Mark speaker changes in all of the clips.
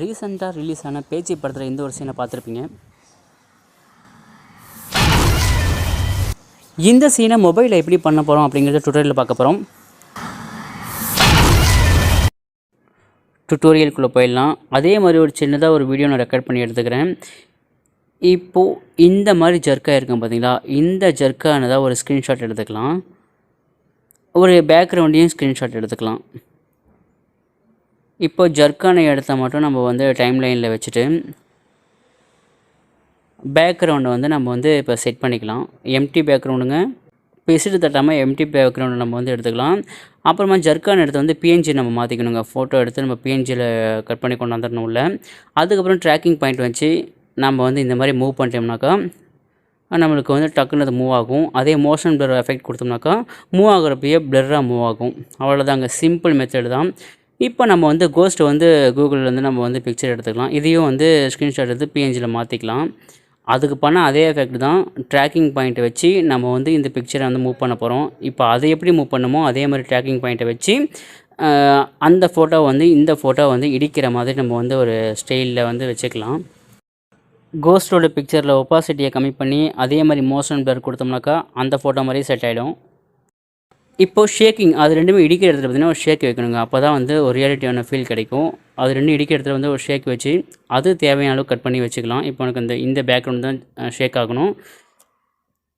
Speaker 1: ரீசெண்டாக ரிலீஸ் ஆன பேச்சு படத்தில் இந்த ஒரு சீனை பார்த்துருப்பீங்க. இந்த சீனை மொபைலில் எப்படி பண்ண போகிறோம் அப்படிங்கிறத டுட்டோரியலில் பார்க்க போகிறோம் டுட்டோரியலுக்குள்ளே போயிடலாம். அதே மாதிரி ஒரு சின்னதாக ஒரு வீடியோ நான் ரெக்கார்ட் பண்ணி எடுத்துக்கிறேன். இப்போது இந்த மாதிரி ஜர்க்காக இருக்கும் பார்த்தீங்களா இந்த ஜர்க்கானதாக ஒரு ஸ்க்ரீன்ஷாட் எடுத்துக்கலாம். ஒரு பேக்ரவுண்டையும் ஸ்க்ரீன்ஷாட் எடுத்துக்கலாம். இப்போ ஜர்க்கான இடத்த மட்டும் நம்ம வந்து டைம் லைனில் வச்சுட்டு பேக்ரவுண்டை வந்து நம்ம வந்து இப்போ செட் பண்ணிக்கலாம். எம்டி பேக்ரவுண்டுங்க பிசிட்டு தட்டாமல் எம்டி பேக்ரவுண்டை நம்ம வந்து எடுத்துக்கலாம். அப்புறமா ஜர்க்கான இடத்த வந்து பிஎன்ஜி நம்ம மாற்றிக்கணுங்க ஃபோட்டோ எடுத்து நம்ம பிஎன்ஜியில் கட் பண்ணி கொண்டு வந்துடணும் உள்ள அதுக்கப்புறம் ட்ராக்கிங் பாயிண்ட் வச்சு நம்ம வந்து இந்த மாதிரி மூவ் பண்ணிட்டோம்னாக்கா நம்மளுக்கு வந்து டக்குன்னு அது மூவ் ஆகும். அதே மோஷன் பிளர் எஃபெக்ட் கொடுத்தோம்னாக்கா மூவ் ஆகிறப்பயே பிளர்ராக மூவ் ஆகும். அவ்வளோதாங்க சிம்பிள் மெத்தடு தான். இப்போ நம்ம வந்து கோஸ்ட் வந்து கூகுளில் வந்து நம்ம வந்து பிக்சர் எடுத்துக்கலாம். இதையும் வந்து ஸ்க்ரீன்ஷாட் எடுத்து பிஎன்ஜியில் மாற்றிக்கலாம் அதுக்கு பண்ண அதே எஃபெக்ட் தான் ட்ராக்கிங் பாயிண்ட்டை வச்சு நம்ம வந்து இந்த பிக்சரை வந்து மூவ் பண்ண போகிறோம் இப்போ அதை எப்படி மூவ் பண்ணுமோ அதே மாதிரி ட்ராக்கிங் பாயிண்ட்டை வச்சு அந்த ஃபோட்டோ வந்து இந்த ஃபோட்டோ வந்து இடிக்கிற மாதிரி நம்ம வந்து ஒரு ஸ்டைலில் வந்து வச்சுக்கலாம். கோஸ்டோட பிக்சரில் ஒப்பாசிட்டியை கம்மி பண்ணி அதே மாதிரி மோஷன் பிளர் கொடுத்தோம்னாக்கா அந்த ஃபோட்டோ மாதிரி செட் ஆகிடும் இப்போது ஷேக்கிங் அது ரெண்டுமே இடிக்கிற இடத்துல பார்த்தீங்கன்னா ஒரு ஷேக் வைக்கணுங்க. அப்போ தான் வந்து ஒரு ரியாலிட்டியான ஃபீல் கிடைக்கும். அது ரெண்டும் இடிக்கிற இடத்துல வந்து ஒரு ஷேக் வச்சு அது தேவையான அளவு கட் பண்ணி வச்சுக்கலாம். இப்போ எனக்கு இந்த இந்த பேக்ரவுண்ட் தான் ஷேக் ஆகணும்.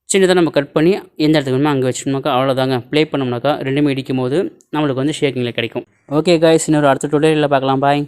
Speaker 1: சின்னதாக நம்ம கட் பண்ணி எந்த இடத்துக்கு வேணுமோ அங்கே வச்சுட்டோம்னாக்கா அவ்வளோதாங்க ப்ளே பண்ணோம்னாக்கா ரெண்டுமே இடிக்கும் போது நம்மளுக்கு வந்து ஷேக்கிங்கில் கிடைக்கும். ஓகே காய்ஸ் இன்னொரு அடுத்த டூடேரியில் பார்க்கலாம். பாய்